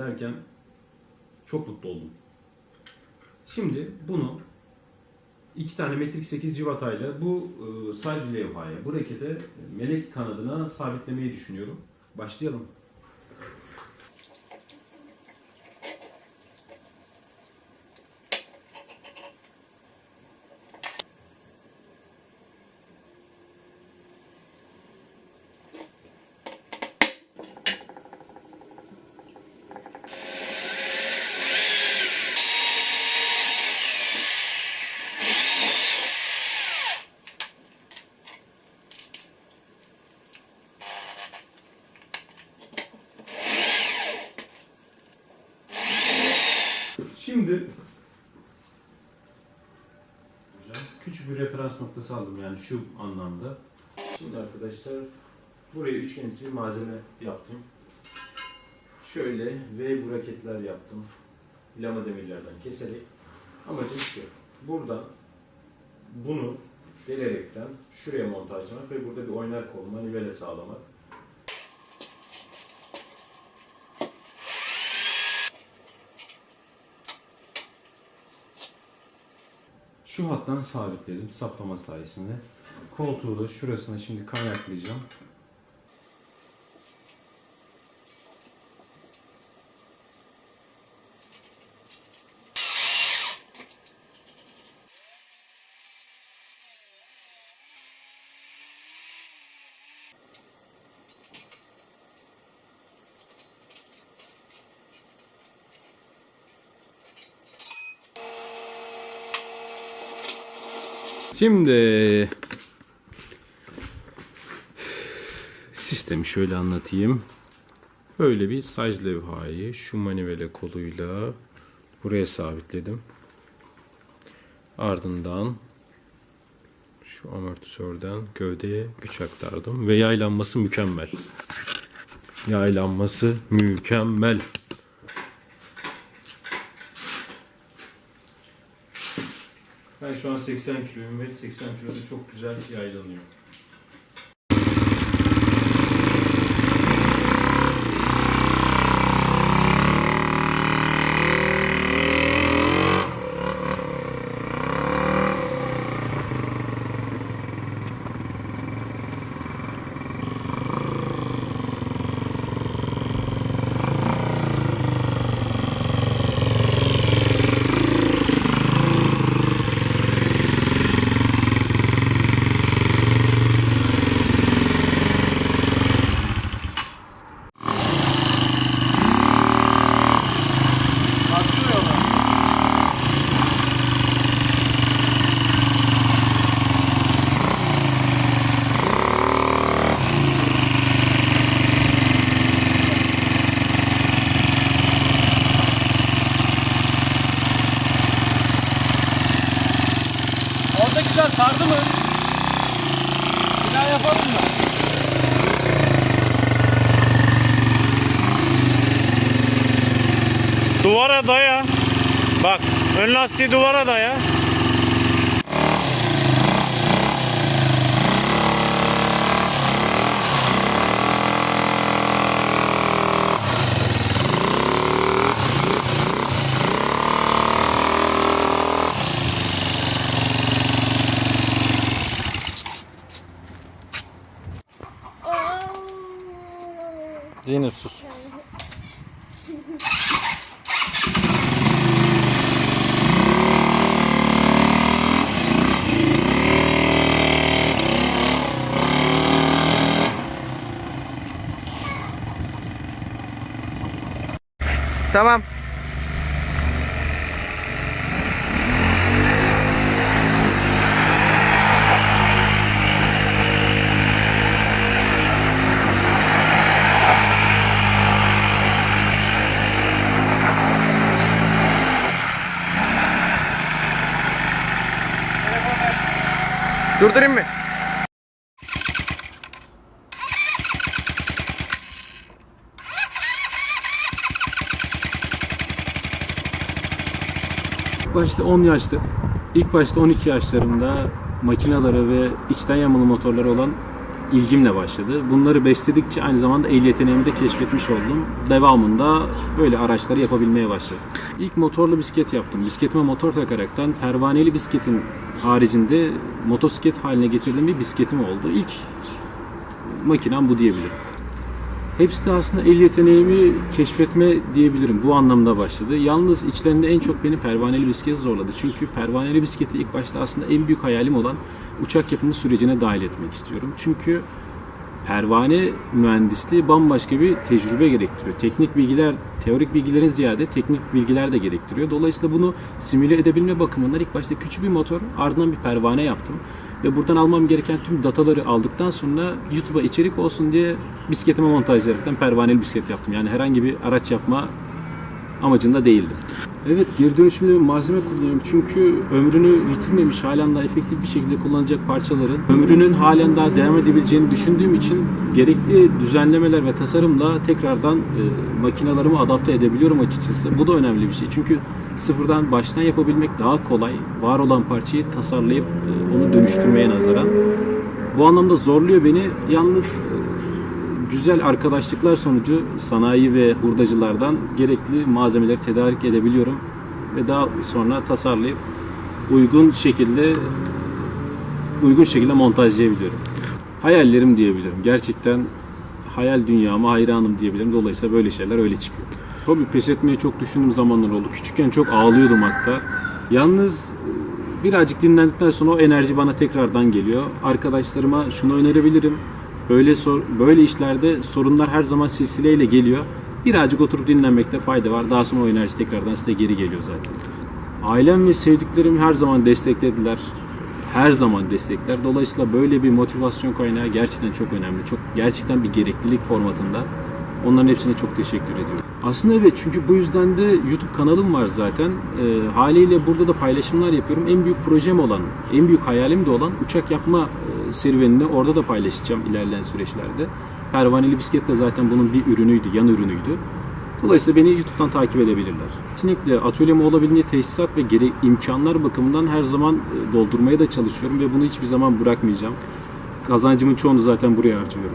derken çok mutlu oldum. Şimdi bunu iki tane metrik 8 civatayla bu e, sadece levhaya, bu rekete melek kanadına sabitlemeyi düşünüyorum. Başlayalım. Şimdi Hocam, küçük bir referans noktası aldım yani şu anlamda. Şimdi arkadaşlar buraya üçgenimsi bir malzeme yaptım. Şöyle V braketler yaptım. Lama demirlerden keserek. Amacım şu. Buradan bunu delerekten şuraya montajlamak ve burada bir oynar kol manivele sağlamak. Şu hattan sabitledim saplama sayesinde. Koltuğu da şurasına şimdi kaynaklayacağım. Şimdi sistemi şöyle anlatayım. Böyle bir saj levhayı şu manivele koluyla buraya sabitledim. Ardından şu amortisörden gövdeye güç aktardım ve yaylanması mükemmel. Yaylanması mükemmel. Ben şu an 80 kiloyum ve 80 kiloda çok güzel yaylanıyor. Orada güzel sardı mı? Bir daha yapalım mı? Duvara daya. Bak ön lastiği duvara daya. Zeynep sus. Tamam. Durdurayım mı? İlk başta 10 yaşta, ilk başta 12 yaşlarımda makinaları ve içten yanmalı motorları olan ilgimle başladı. Bunları besledikçe aynı zamanda el yeteneğimi de keşfetmiş oldum. Devamında böyle araçları yapabilmeye başladım. İlk motorlu bisiklet yaptım. Bisikletime motor takaraktan pervaneli bisikletin haricinde motosiklet haline getirdiğim bir bisikletim oldu. İlk makinem bu diyebilirim. Hepsi de aslında el yeteneğimi keşfetme diyebilirim. Bu anlamda başladı. Yalnız içlerinde en çok beni pervaneli bisiklet zorladı. Çünkü pervaneli bisikleti ilk başta aslında en büyük hayalim olan uçak yapımı sürecine dahil etmek istiyorum. Çünkü pervane mühendisliği bambaşka bir tecrübe gerektiriyor. Teknik bilgiler, teorik bilgilerin ziyade teknik bilgiler de gerektiriyor. Dolayısıyla bunu simüle edebilme bakımından ilk başta küçük bir motor, ardından bir pervane yaptım. Ve buradan almam gereken tüm dataları aldıktan sonra YouTube'a içerik olsun diye bisikletime montajlayaraktan pervaneli bisiklet yaptım. Yani herhangi bir araç yapma amacında değildim. Evet geri dönüşümlü malzeme kullanıyorum çünkü ömrünü yitirmemiş halen daha efektif bir şekilde kullanacak parçaların ömrünün halen daha devam edebileceğini düşündüğüm için gerekli düzenlemeler ve tasarımla tekrardan e, makinalarımı adapte edebiliyorum açıkçası. Bu da önemli bir şey çünkü sıfırdan baştan yapabilmek daha kolay. Var olan parçayı tasarlayıp e, onu dönüştürmeye nazaran. Bu anlamda zorluyor beni. Yalnız e, güzel arkadaşlıklar sonucu sanayi ve hurdacılardan gerekli malzemeleri tedarik edebiliyorum ve daha sonra tasarlayıp uygun şekilde uygun şekilde montajlayabiliyorum. Hayallerim diyebilirim. Gerçekten hayal dünyama hayranım diyebilirim. Dolayısıyla böyle şeyler öyle çıkıyor. Tabii pes etmeyi çok düşündüğüm zamanlar oldu. Küçükken çok ağlıyordum hatta. Yalnız e, birazcık dinlendikten sonra o enerji bana tekrardan geliyor. Arkadaşlarıma şunu önerebilirim. Böyle sor, böyle işlerde sorunlar her zaman silsileyle geliyor. Birazcık oturup dinlenmekte fayda var. Daha sonra o enerji tekrardan size geri geliyor zaten. Ailem ve sevdiklerim her zaman desteklediler. Her zaman destekler. Dolayısıyla böyle bir motivasyon kaynağı gerçekten çok önemli. Çok gerçekten bir gereklilik formatında. Onların hepsine çok teşekkür ediyorum. Aslında evet çünkü bu yüzden de YouTube kanalım var zaten. Ee, haliyle burada da paylaşımlar yapıyorum. En büyük projem olan, en büyük hayalim de olan uçak yapma e, serüvenini orada da paylaşacağım ilerleyen süreçlerde. Pervaneli bisiklet de zaten bunun bir ürünüydü, yan ürünüydü. Dolayısıyla beni YouTube'dan takip edebilirler. Kesinlikle atölyem olabildiğince teşhisat ve gere- imkanlar bakımından her zaman e, doldurmaya da çalışıyorum ve bunu hiçbir zaman bırakmayacağım. Kazancımın çoğunu zaten buraya harcıyorum.